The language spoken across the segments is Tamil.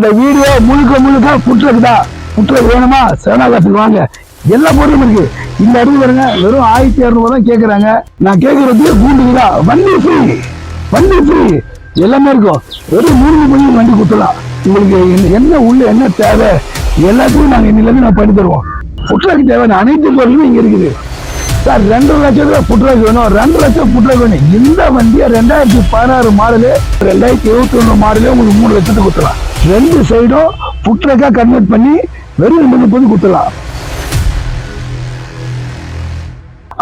இந்த வீடியோ முழுக்க முழுக்க புற்றுக்கு தான் புற்றுக்கு வேணுமா சரணாகாசத்துக்கு வாங்க. எல்லா பொருளும் இருக்கு. இந்த அடுத்து பாருங்க வெறும் ஆயிரத்தி இரநூறுவா தான் கேட்குறாங்க நான் கேட்கறது பூண்டுக்கு தான் வண்டி ஃப்ரீ வண்டி ஃப்ரீ எல்லாமே இருக்கும். வெறும் மூணு மணி வண்டி கொடுத்துலாம் உங்களுக்கு என்ன- என்ன உள்ள என்ன தேவை? எல்லாத்தையும் நாங்கள் இன்னிலேருந்து நான் பண்ணி தருவோம். புற்றுக்கு தேவையான அனைத்து பொருளும் இங்கே இருக்குது. சார் ரெண்டு லட்சம் ரூபாய் புட்ரக் வேணும். ரெண்டு லட்சம் புட்ரக் வேணும். இந்த வண்டியை ரெண்டாயிரத்தி பதினாறு மாடலு ரெண்டாயிரத்தி இருபத்தி ஒன்று மாடலே உங்களுக்கு மூணு லட்சத்துக்கு கொடுத்துலாம் ரெண்டு சைடும் புட்ரக்காக கன்வெர்ட் பண்ணி வெறும் ரெண்டு முப்பது கொடுத்துடலாம்.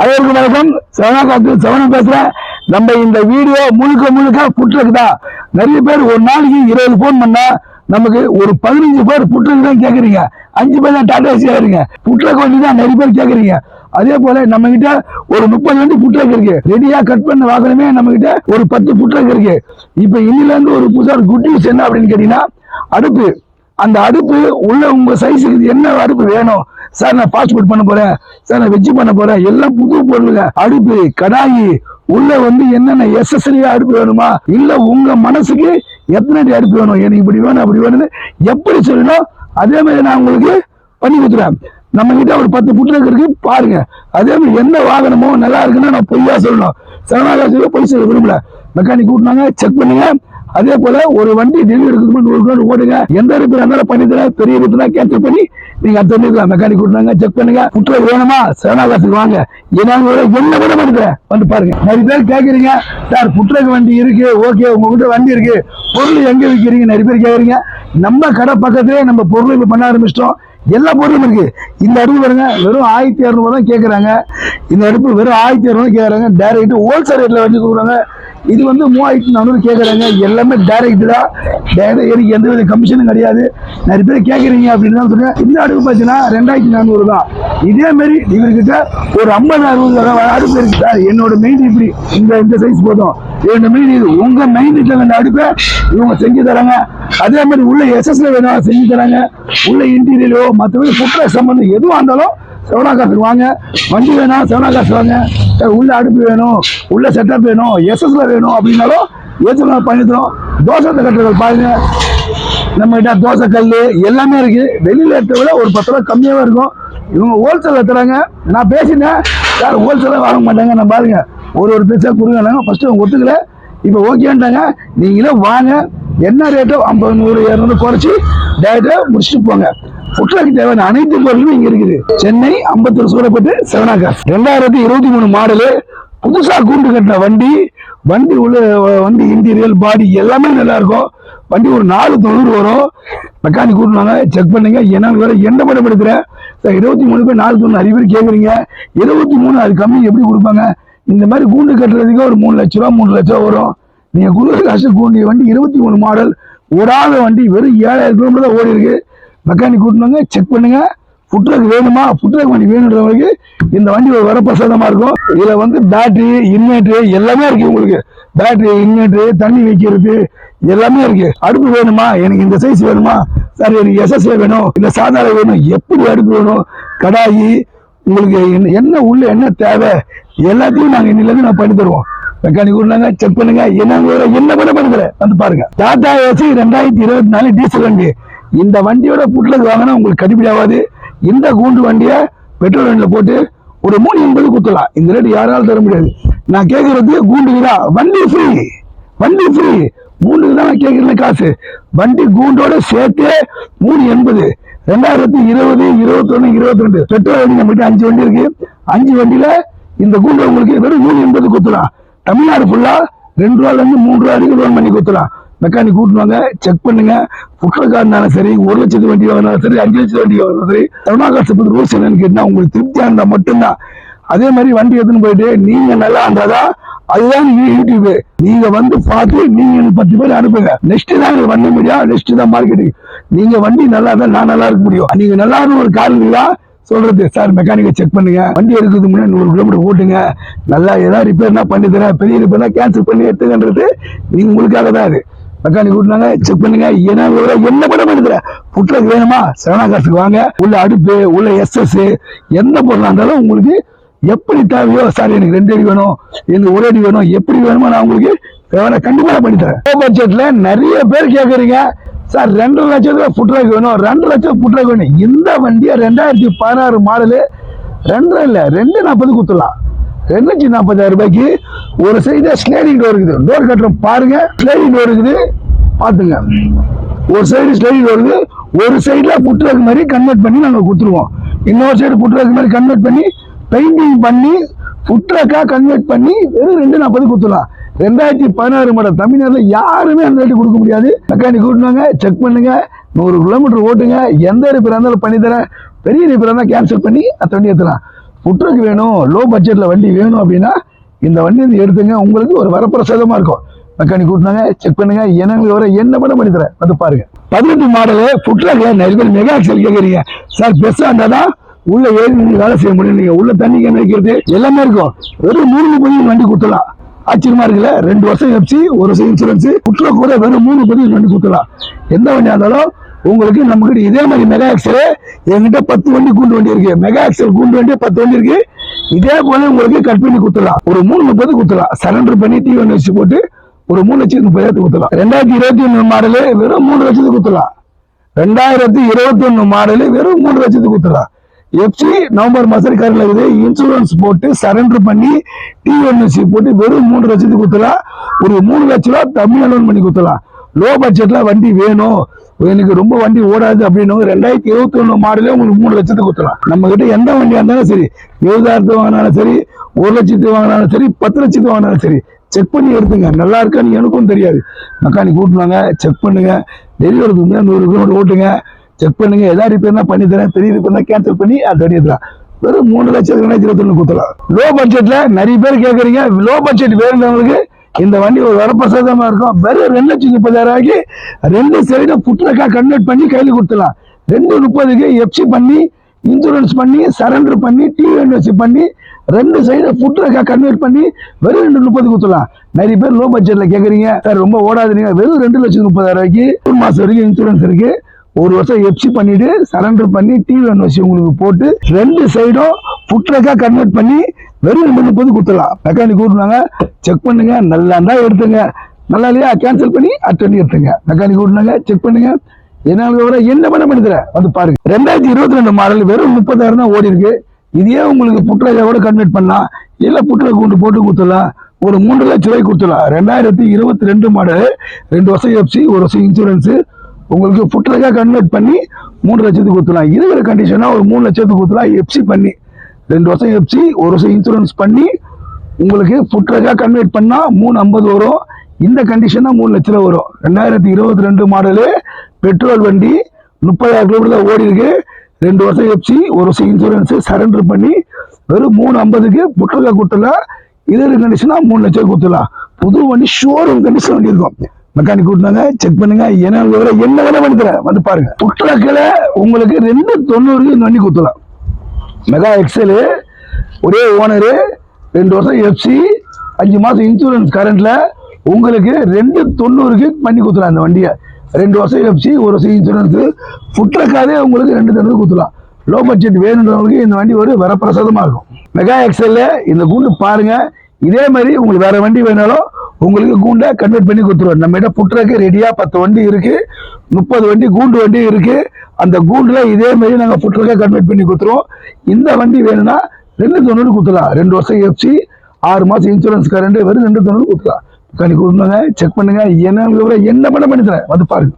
அதற்கு வணக்கம். சவனாகாத்து சவனம் பேசுறேன். நம்ம இந்த வீடியோ முழுக்க முழுக்க புட்ரக் தான். நிறைய பேர் ஒரு நாளைக்கு இருபது ஃபோன் பண்ணால் நமக்கு ஒரு பதினஞ்சு பேர் புட்ரக் தான் கேட்குறீங்க அஞ்சு பேர் தான் டாடா ஏசி ஆகுறீங்க புட்ரக் வண்டி தான் நிறைய பேர் கேட்குறீங்க அதே போல நம்ம கிட்ட ஒரு முப்பது வண்டி புட்ரக் இருக்கு ரெடியா கட் பண்ண வாகனமே நம்ம கிட்ட ஒரு பத்து புட்ரக் இருக்கு. இப்ப இன்னில இருந்து ஒரு புதுசா குட் நியூஸ் என்ன அப்படின்னு கேட்டீங்கன்னா அடுப்பு. அந்த அடுப்பு உள்ள உங்க சைஸுக்கு என்ன அடுப்பு வேணும்? சார் நான் ஃபாஸ்ட் ஃபுட் பண்ண போறேன். சார் நான் வெஜ்ஜு பண்ண போறேன். எல்லாம் புது பொருளுங்க. அடுப்பு கடாயி. உள்ள வந்து என்னென்ன எஸ்எஸ்ரியா அடுப்பு வேணுமா? இல்ல உங்க மனசுக்கு எத்தனை அடி அடுப்பு வேணும்? எனக்கு இப்படி வேணும் அப்படி வேணும்னு எப்படி சொல்லணும் அதே மாதிரி நான் உங்களுக்கு பண்ணி கொடுத்துறேன். நம்ம கிட்ட ஒரு பத்து புட்ரக் இருக்கு பாருங்க. அதே மாதிரி என்ன வாகனமோ நல்லா இருக்குன்னா நான் பொய்யா சொல்லணும். சரணாகாசியில பொய் சொல்ல விரும்பல. மெக்கானிக் கூட்டினாங்க செக் பண்ணுங்க. அதே போல ஒரு வண்டி டெலிவரி எடுக்கணும் நூறு கிலோமீட்டர் ஓடுங்க. எந்த ரிப்பேர் இருந்தாலும் பண்ணி தரேன். பெரிய ரிப்பேர் கேன்சல் பண்ணி நீங்க அடுத்த வந்துக்கலாம் மெக்கானிக் கூட்டினாங்க செக் பண்ணுங்க. புட்ரக் வேணுமா? சரணாகாசிக்கு வாங்க. ஏன்னா என்ன விட பண்ணுறேன் வந்து பாருங்க. நிறைய பேர் கேட்குறீங்க சார் புற்றுக்கு வண்டி இருக்கு. ஓகே உங்ககிட்ட வண்டி இருக்கு. பொருள் எங்க விற்கிறீங்க நிறைய பேர் கேட்குறீங்க நம்ம கடை பக்கத்துலேயே நம்ம பொருள் இப்போ பண்ண ஆரம்பிச்சிட்டோம். எல்லா பொருளும் இருக்கு. இந்த அடுப்பு பாருங்க வெறும் ஆயிரத்தி இரநூறுவா தான் கேட்குறாங்க இந்த அடுப்பு வெறும் ஆயிரத்தி இரநூறுவா கேட்குறாங்க டேரக்ட் ஹோல்சேல் ரேட்டில் வச்சு கொடுக்குறாங்க. இது வந்து மூவாயிரத்தி நானூறு கேட்குறாங்க எல்லாமே டேரக்ட் தான். டேரக்ட் எனக்கு எந்த வித கமிஷனும் கிடையாது. நிறைய பேர் கேட்குறீங்க அப்படின்னு தான் சொல்லுங்கள் இந்த அடுப்பு பார்த்தீங்கன்னா ரெண்டாயிரத்தி நானூறு தான். இதேமாரி இவர்கிட்ட ஒரு ஐம்பது அறுபது அடுப்பு இருக்கு சார். என்னோட மெயின் இப்படி. இந்த இந்த சைஸ் போதும். என்னோட மெயின் இது. உங்கள் மெயின் வீட்டில் வேண்ட அடுப்பை இவங்க செஞ்சு தராங்க. அதே மாதிரி உள்ள எஸ்எஸ்ல வேணும் செஞ்சு தராங்க. உள்ள இன்டீரியரோ மற்றபடி புட்ர சம்மந்தம் எதுவாக இருந்தாலும் காசு வாங்க. வண்டி வேணால் செவனா காசு வாங்க. உள்ள அடுப்பு வேணும் உள்ள செட்டப் வேணும் எஸ்எஸ்ல வேணும் அப்படின்னாலும் ஏற்றுலாம் பண்ணி தோசை கட்டுறது பாருங்க. நம்ம கிட்ட தோசை கல் எல்லாமே இருக்கு. வெளியில எடுத்த விட ஒரு பத்து ரூபா கம்மியாவே இருக்கும். இவங்க ஹோல்சேல் தராங்க. நான் பேசினேன் யார் ஹோல்சேலாக வாங்க மாட்டாங்க. நான் பாருங்க. ஒரு ஒரு பீஸாக கொடுங்க ஃபஸ்ட்டு அவங்க ஒத்துக்கல. இப்போ ஓகேன்ட்டாங்க நீங்களே வாங்க. என்ன ரேட்டோ ஐம்பது நூறு இரநூறு குறைச்சி டேரக்டாக முடிச்சுட்டு போங்க. புட்ரக்கு தேவையான அனைத்து பொருளும் இங்க இருக்குது. சென்னை ஐம்பத்தொரு சூழப்பட்டு செவனாகாஸ் ரெண்டாயிரத்தி இருபத்தி மூணு மாடலு புதுசா கூண்டு கட்டின வண்டி வண்டி உள்ள வண்டி இன்டீரியல் பாடி எல்லாமே நல்லா இருக்கும். வண்டி ஒரு நாலு தொண்ணூறு வரும். மெக்கானிக் கூட்டுவாங்க செக் பண்ணுங்க. என்னன்னு வேற எந்த படம் எடுக்கிறேன் சார் இருபத்தி மூணு பேர் நாலு தொண்ணூறு நிறைய பேர் கேட்குறீங்க இருபத்தி மூணு அது கம்மி எப்படி கொடுப்பாங்க? இந்த மாதிரி கூண்டு கட்டுறதுக்கு ஒரு மூணு லட்ச ரூபா மூணு லட்சம் ரூபா வரும். நீங்க கொடுக்குற காசு கூண்டிய வண்டி இருபத்தி மூணு மாடல். ஓடாத வண்டி வெறும் ஏழாயிரம் கிலோமீட்டர் தான் ஓடி இருக்கு மெக்கானிக் கூட்டினாங்க செக் பண்ணுங்கள் ஃபுட்ரக் வேணுமா? ஃபுட்ரக் வண்டி வேணுன்றவங்களுக்கு இந்த வண்டி ஒரு வரப்பிரசாதமாக இருக்கும். இதில் வந்து பேட்ரி இன்வெர்ட்ரு எல்லாமே இருக்குது உங்களுக்கு. பேட்ரி இன்வெர்ட்ரு தண்ணி வைக்கிறது எல்லாமே இருக்குது அடுப்பு வேணுமா? எனக்கு இந்த சைஸ் வேணுமா? சார் எனக்கு எஸ்எஸ்ஏ வேணும். இல்லை சாதாரண வேணும். எப்படி அடுப்பு வேணும்? கடாயி உங்களுக்கு என்ன- என்ன உள்ள என்ன தேவை? எல்லாத்தையும் நாங்கள் இன்னிலேருந்து நான் பண்ணி தருவோம். மெக்கானிக் கூட்டினாங்க செக் பண்ணுங்க. என்ன என்ன கூட பண்ணி தரேன். வந்து பாருங்க. டாடா ஏசி ரெண்டாயிரத்தி இருபத்தி நாலு டீசல் வண்டி. இந்த வண்டியோட புட்லக் வாங்கினா உங்களுக்கு கட்டுப்படி ஆகாது. இந்த கூண்டு வண்டியை பெட்ரோல் வண்டியில் போட்டு ஒரு மூணு எண்பது குத்தலாம். இந்த ரேட்டு யாராலும் தர முடியாது. நான் கேட்கறது கூண்டு வீடா வண்டி ஃப்ரீ வண்டி ஃப்ரீ மூணுக்கு தான் நான் கேட்கறேன் காசு. வண்டி கூண்டோட சேர்த்து மூணு எண்பது. ரெண்டாயிரத்தி இருபது இருபத்தொன்னு இருபத்தி ரெண்டு பெட்ரோல் வண்டி நம்மகிட்ட அஞ்சு வண்டி இருக்கு. அஞ்சு வண்டியில இந்த கூண்டு உங்களுக்கு வெறும் மூணு எண்பது குத்தலாம். தமிழ்நாடு ஃபுல்லா ரெண்டு ரூபாலேருந்து இருந்து மூணு ரூபா வரைக்கும் லோன் பண்ணி கொடுத்துலாம் மெக்கானிக் கூட்டுவாங்க செக் பண்ணுங்க. புட்ரக்கா இருந்தாலும் சரி ஒரு லட்சத்து வண்டி வாங்கினாலும் சரி அஞ்சு லட்சத்து வண்டி வாங்கினாலும் சரி காசு பத்தி ரூல்ஸ் என்னன்னு கேட்டால் உங்களுக்கு திருப்தியா இருந்தா மட்டும்தான். அதே மாதிரி வண்டி எடுத்துன்னு போயிட்டு நீங்க நல்லா இருந்தாதான் அதுதான் நீங்க யூடியூப் நீங்க வந்து பார்த்து நீங்க எனக்கு பத்து பேர் அனுப்புங்க. நெக்ஸ்ட் தான் வண்டி மீடியா? நெக்ஸ்ட் தான் மார்க்கெட்டிங் நீங்க வண்டி நல்லா இருந்தா நான் நல்லா இருக்க முடியும். நீங்க நல்லா இருக்கும் ஒரு காரணம் தான் சொல்றது. சார் மெக்கானிக்கை செக் பண்ணுங்க. வண்டி எடுக்கிறதுக்கு முன்னாடி நூறு கிலோமீட்டர் ஓட்டுங்க. நல்லா ஏதாவது ரிப்பேர்னா பண்ணி தரேன். பெரிய ரிப்பேர்னா கேன்சல் பண்ணி எடுத்துக்கன்றது நீங்க உங்களுக்காக தான் அது. மெக்கானிக் கூட்டினாங்க செக் பண்ணுங்க. என்ன விவரம், என்ன படம் எடுக்கிற புட்ரக் வேணுமா? சரணாகாசுக்கு வாங்க. உள்ள அடுப்பு உள்ள எஸ்எஸ் எந்த பொருளாக இருந்தாலும் உங்களுக்கு எப்படி தேவையோ சார் எனக்கு ரெண்டு அடி வேணும் எனக்கு ஒரு அடி வேணும் எப்படி வேணுமோ நான் உங்களுக்கு தேவையான கண்டிப்பாக நான் பண்ணி தரேன். நிறைய பேர் கேட்குறீங்க சார் ரெண்டரை லட்சத்துக்கு ஃபுட்ராக் வேணும் ரெண்டு லட்சம் ஃபுட்ராக் வேணும். இந்த வண்டியை ரெண்டாயிரத்தி பதினாறு மாடலு ரெண்டரை இல்லை ரெண்டு நாற்பது கொடுத்துடலாம். ரெண்டு நாற்பதாயிரம் ரூபாய்க்கு ஒரு சைடு ஸ்லைடிங் டோர் இருக்குது. டோர் கட்டுறோம் பாருங்க ஸ்லைடிங் டோர் இருக்குது. பார்த்துங்க. ஒரு சைடு ஸ்லைடிங் இருக்குது. ஒரு சைடில் புட்ராக் மாதிரி கன்வெர்ட் பண்ணி நாங்கள் கொடுத்துருவோம். இன்னொரு சைடு புட்ராக் மாதிரி கன்வெர்ட் பண்ணி பெயிண்டிங் பண்ணி ஃபுட்ராக்காக கன்வெர்ட் பண்ணி வெறும் ரெண்டு நாற்பது கொடுத்துடலாம். ரெண்டாயிரத்தி பதினாறு மாடல். தமிழ்நாட்டில் யாருமே அந்த ரேட்டு கொடுக்க முடியாது. மெக்கானிக் கூட்டினாங்க செக் பண்ணுங்க. நூறு கிலோமீட்டர் ஓட்டுங்க. எந்த ரிப்பேர் இருந்தாலும் பண்ணி தரேன் பெரிய ரிப்பேர் இருந்தால் கேன்சல் பண்ணி அதை வண்டி எடுத்துலாம் ஃபுட்ராக் வேணும் லோ பட்ஜெட்டில் வண்டி வேணும் அப்படின்னா இந்த வண்டி வந்து எடுத்துங்க உங்களுக்கு ஒரு வரப்பிரசாதமாக இருக்கும். மெக்கானிக் கூட்டினாங்க செக் பண்ணுங்க எனக்கு வர என்ன பண்ண பண்ணி தரேன் வந்து பாருங்க. பதினெட்டு மாடலு ஃபுட்ராக்ல நிறைய பேர் மெகா ஆக்சல் கேட்குறீங்க சார் பெருசாக இருந்தால் தான் உள்ள ஏறி நீங்கள் வேலை செய்ய முடியும். நீங்கள் உள்ள தண்ணி கேன் வைக்கிறது எல்லாமே இருக்கும். வெறும் மூணு பதிவு வண்டி கொடுத்துடலாம். ஆச்சரியமா இருக்குல்ல? ரெண்டு வருஷம் எஃப்சி ஒரு வருஷம் இன்சூரன்ஸ் குற்ற கூட வெறும் மூணு பதிவு வண்டி கொடுத்துடலாம். எந்த வண்டியாக இருந்தாலும் உங்களுக்கு நம்மகிட்ட இதே மாதிரி மெகா எக்ஸல் என்கிட்ட பத்து வண்டி கூண்டு வண்டி இருக்கு. மெகா எக்ஸல் கூண்டு வண்டி பத்து வண்டி இருக்கு. இதே போல உங்களுக்கு கட் பண்ணி கொடுத்துடலாம். ஒரு மூணு முப்பது கொடுத்துடலாம். சரண்டர் பண்ணி டிவி ஒன்று வச்சு போட்டு ஒரு மூணு லட்சத்தி முப்பதாயிரத்து கொடுத்துடலாம். ரெண்டாயிரத்தி இருபத்தி ஒன்று மாடலு வெறும் மூணு லட்சத்துக்கு கொடுத்துடலாம். ரெண்டாயிரத்தி இருபத்தி ஒன்று மாடலு வெறும் மூணு லட்சத்துக்கு கொடுத்துடலாம். எஃப்சி நவம்பர் மாதம் கரில் இருக்குது. இன்சூரன்ஸ் போட்டு சரண்டர் பண்ணி டிஎன்எஸ்சி போட்டு வெறும் மூணு லட்சத்துக்கு கொடுத்துடலாம். ஒரு மூணு லட்ச ரூபா தமிழ் லோன் பண்ணி கொடுத்துடலாம். லோ பட்ஜெட்டில் வண்டி வேணும். எனக்கு ரொம்ப வண்டி ஓடாது அப்படின்னு ரெண்டாயிரத்தி இருபத்தி ஒன்று மாடலே உங்களுக்கு மூணு லட்சத்துக்கு கொடுத்துடலாம் நம்ம கிட்ட எந்த வண்டியாக இருந்தாலும் சரி இருபதாயிரத்து வாங்கினாலும் சரி ஒரு லட்சத்துக்கு வாங்கினாலும் சரி பத்து லட்சத்துக்கு வாங்கினாலும் சரி செக் பண்ணி எடுத்துங்க. நல்லா இருக்கான்னு எனக்கும் தெரியாது. மெக்கானிக் கூட்டுவாங்க செக் பண்ணுங்க. டெலிவரி வந்து நூறு கிலோமீட்டர் ஓட்டுங்க. செக் பண்ணுங்க. எதாவது ரிப்பேர்னா பண்ணி தரேன். பெரிய ரிப்பேர்னா கேன்சல் பண்ணி அது எடுத்துலாம் வெறும் மூணு லட்சம் ரெண்டாயிரத்தி இருபத்தி ஒன்று கொடுத்துலாம் லோ பட்ஜெட்டில் நிறைய பேர் கேட்குறீங்க லோ பட்ஜெட் வேணுன்றவங்களுக்கு இந்த வண்டி ஒரு வரப்பிரசாதமா இருக்கும். வெறும் ரெண்டு லட்சம் முப்பதாயிரம் ரூபாய்க்கு ரெண்டு சைடும் புட்டுனக்கா கன்வெர்ட் பண்ணி கையில் கொடுத்துலாம் ரெண்டு முப்பதுக்கு எஃப்சி பண்ணி இன்சூரன்ஸ் பண்ணி சரண்டர் பண்ணி டிஎன்எஸ்சி பண்ணி ரெண்டு சைடு புட்ரக்கா கன்வெர்ட் பண்ணி வெறும் ரெண்டு முப்பது கொடுத்துலாம் நிறைய பேர் லோ பட்ஜெட்ல கேக்குறீங்க. சார் ரொம்ப ஓடாதுங்க. வெறும் ரெண்டு லட்சம் முப்பதாயிரம் ரூபாய்க்கு ஒரு மாசம் வரைக்கும் இன்சூரன்ஸ் இருக்கு. ஒரு வருஷம் எஃப்சி பண்ணிட்டு சரண்டர் பண்ணி டிஎன்எஸ்சி உங்களுக்கு போட்டு ரெண்டு சைடும் புட்ரக்கா கன்வெர்ட் பண்ணி வெறும் ரெண்டு முப்பது கொடுத்துடலாம் மெக்கானிக் கூட்டுனாங்க செக் பண்ணுங்க நல்லா தான் எடுத்துங்க. நல்லா இல்லையா கேன்சல் பண்ணி அட்டெண்ட் எடுத்துங்க. மெக்கானிக் கூட்டினாங்க செக் பண்ணுங்க. என்னால வர என்ன பண்ண பண்ணி வந்து பாருங்க. ரெண்டாயிரத்தி இருபத்தி ரெண்டு மாடல் வெறும் முப்பதாயிரம் தான் ஓடி இருக்கு. இதே உங்களுக்கு புற்றலை கூட கன்வெர்ட் பண்ணலாம். இல்லை புற்றலை கூண்டு போட்டு கொடுத்துடலாம் ஒரு மூன்று லட்ச ரூபாய்க்கு கொடுத்துடலாம் ரெண்டாயிரத்தி இருபத்தி ரெண்டு மாடல் ரெண்டு வருஷம் எஃப்சி ஒரு வருஷம் இன்சூரன்ஸு உங்களுக்கு புற்றலைக்கா கன்வெர்ட் பண்ணி மூணு லட்சத்துக்கு கொடுத்துடலாம். இருக்கிற கண்டிஷனாக ஒரு மூணு லட்சத்துக்கு கொடுத்துடலாம். எஃப்சி பண்ணி. ரெண்டு வருஷம் எஃப்சி ஒரு வருஷம் இன்சூரன்ஸ் பண்ணி உங்களுக்கு ஃபுட்ரக்கா கன்வெர்ட் பண்ணால் மூணு ஐம்பது வரும். இந்த கண்டிஷனாக மூணு லட்ச ரூபா வரும். ரெண்டாயிரத்தி இருபத்தி ரெண்டு மாடலு பெட்ரோல் வண்டி முப்பதாயிரம் கிலோமீட்டர் தான் ஓடி இருக்கு. ரெண்டு வருஷம் எஃப்சி ஒரு வருஷம் இன்சூரன்ஸு சரண்டர் பண்ணி வெறும் மூணு ஐம்பதுக்கு புட்ரக்கா கொடுத்துடலாம். இது கண்டிஷனா மூணு லட்சம் கொடுத்துடலாம். புது வண்டி ஷோரூம் கண்டிஷன் வண்டி இருக்கும் மெக்கானிக் கூட்டினாங்க செக் பண்ணுங்க. என்ன விவரம் என்ன வேணா பண்ணி தரேன். வந்து பாருங்க. புட்டலக்கில் உங்களுக்கு ரெண்டு தொண்ணூறுக்கு இந்த வண்டி கொடுத்துடலாம் மெகா எக்ஸலு ஒரே ஓனரு ரெண்டு வருஷம் எஃப்சி அஞ்சு மாதம் இன்சூரன்ஸ் கரண்ட்டில் உங்களுக்கு ரெண்டு தொண்ணூறுக்கு பண்ணி கொடுத்துலாம் அந்த வண்டியை. ரெண்டு வருஷம் எஃப்சி ஒரு வருஷம் இன்சூரன்ஸு ஃபுட்ரக்காவே உங்களுக்கு ரெண்டு தொண்ணூறு கொடுத்துலாம் லோ பட்ஜெட் வேணுன்றவங்களுக்கு இந்த வண்டி ஒரு வரப்பிரசாதமாக இருக்கும். மெகா எக்ஸலில் இந்த கூண்டு பாருங்க. இதே மாதிரி உங்களுக்கு வேறு வண்டி வேணாலும் உங்களுக்கு கூண்டை கன்வெர்ட் பண்ணி கொடுத்துருவோம். நம்ம கிட்ட புட்ரக்கு ரெடியா பத்து வண்டி இருக்கு முப்பது வண்டி கூண்டு வண்டி இருக்கு. அந்த கூண்டுல இதே மாதிரி நாங்க புட்ரக்கா கன்வெர்ட் பண்ணி கொடுத்துருவோம். இந்த வண்டி வேணும்னா ரெண்டு தொண்ணூறு கொடுத்துலாம் ரெண்டு வருஷம் எஃப்சி ஆறு மாசம் இன்சூரன்ஸ் கரண்ட் வெறும் ரெண்டு தொண்ணூறு கொடுத்துலாம் கணி கொடுங்க செக் பண்ணுங்க. என்ன விவரம் என்ன பண்ண பண்ணி தரேன் வந்து பாருங்க.